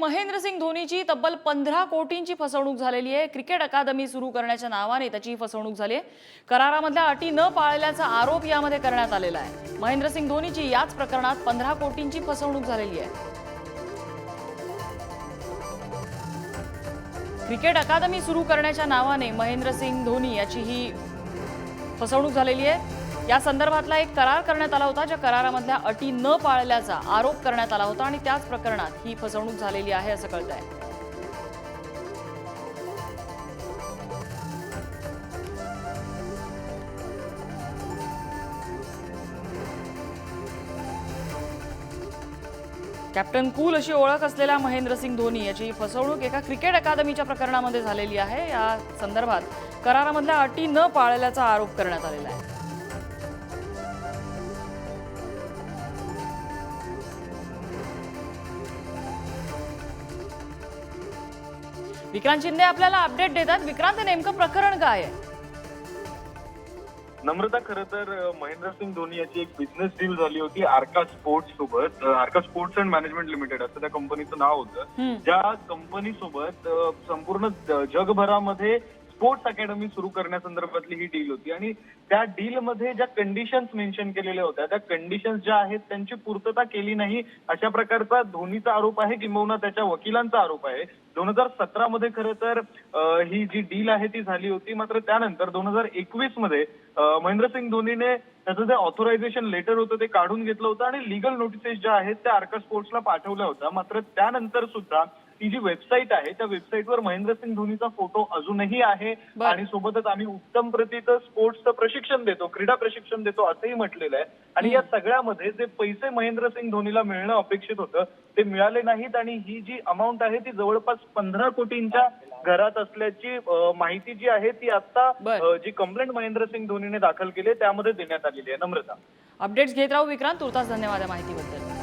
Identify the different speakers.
Speaker 1: महेंद्रसिंग धोनीची तब्बल पंधरा कोटींची फसवणूक झालेली आहे. क्रिकेट अकादमी सुरू करण्याच्या नावाने त्याची फसवणूक झाली आहे. करारामधल्या अटी न पाळल्याचा आरोप यामध्ये करण्यात आलेला आहे. महेंद्रसिंग धोनीची याच प्रकरणात पंधरा कोटींची फसवणूक झालेली आहे. क्रिकेट अकादमी सुरू करण्याच्या नावाने महेंद्रसिंग धोनी याची ही फसवणूक झालेली आहे. या संदर्भातला एक करार करण्यात आला होता ज्या करारामधल्या अटी न पाळल्याचा आरोप करण्यात आला होता आणि त्याच प्रकरणात ही फसवणूक झालेली आहे असं कळत आहे कॅप्टन कूल अशी ओळख असलेल्या महेंद्रसिंग धोनी याची फसवणूक एका क्रिकेट अकादमीच्या प्रकरणामध्ये झालेली आहे. या संदर्भात करारामधल्या अटी न पाळल्याचा आरोप करण्यात आलेला आहे. विक्रांत शिंदे आपल्याला अपडेट देतात. विक्रांत नेमकं प्रकरण काय आहे?
Speaker 2: नम्रता खरं तर महेंद्रसिंग धोनी याची एक बिझनेस डील झाली होती आर्का स्पोर्ट्स सोबत. Arka sports and management limited असं त्या कंपनीचं नाव होतं. ज्या कंपनी सोबत संपूर्ण जगभरामध्ये स्पोर्ट्स अकॅडमी सुरू करण्यासंदर्भातली ही डील होती. आणि त्या डील मध्ये ज्या कंडिशन्स मेन्शन केलेल्या होत्या त्या कंडिशन्स ज्या आहेत त्यांची पूर्तता केली नाही अशा प्रकारचा धोनीचा आरोप आहे किंबहुना त्याच्या वकिलांचा आरोप आहे. दोन हजार सतरा मध्ये खरं तर ही जी डील आहे ती झाली होती. मात्र त्यानंतर दोन हजार एकवीसमध्ये महेंद्रसिंग धोनीने त्याचं जे ऑथोरायझेशन लेटर होतं ते काढून घेतलं होतं. आणि लिगल नोटिसेस ज्या आहेत त्या आर्का स्पोर्ट्सला पाठवल्या होत्या. मात्र त्यानंतर सुद्धा ती जी वेबसाईट आहे त्या वेबसाईटवर महेंद्रसिंग धोनीचा फोटो अजूनही आहे. आणि सोबतच आम्ही उत्तम प्रतीचं स्पोर्ट्सचं प्रशिक्षण देतो क्रीडा प्रशिक्षण देतो असंही म्हटलेलं आहे. आणि या सगळ्यामध्ये जे पैसे महेंद्रसिंग धोनीला मिळणं अपेक्षित होतं ते मिळाले नाहीत. आणि ही जी अमाऊंट आहे ती जवळपास पंधरा कोटींच्या घरात असल्याची माहिती जी आहे ती आता जी कंप्लेंट महेंद्रसिंग धोनीने दाखल केली आहे त्यामध्ये देण्यात आलेली आहे. नम्रता.
Speaker 1: अपडेट्स घेत राहू विक्रांत तुर्तास धन्यवाद या माहितीबद्दल.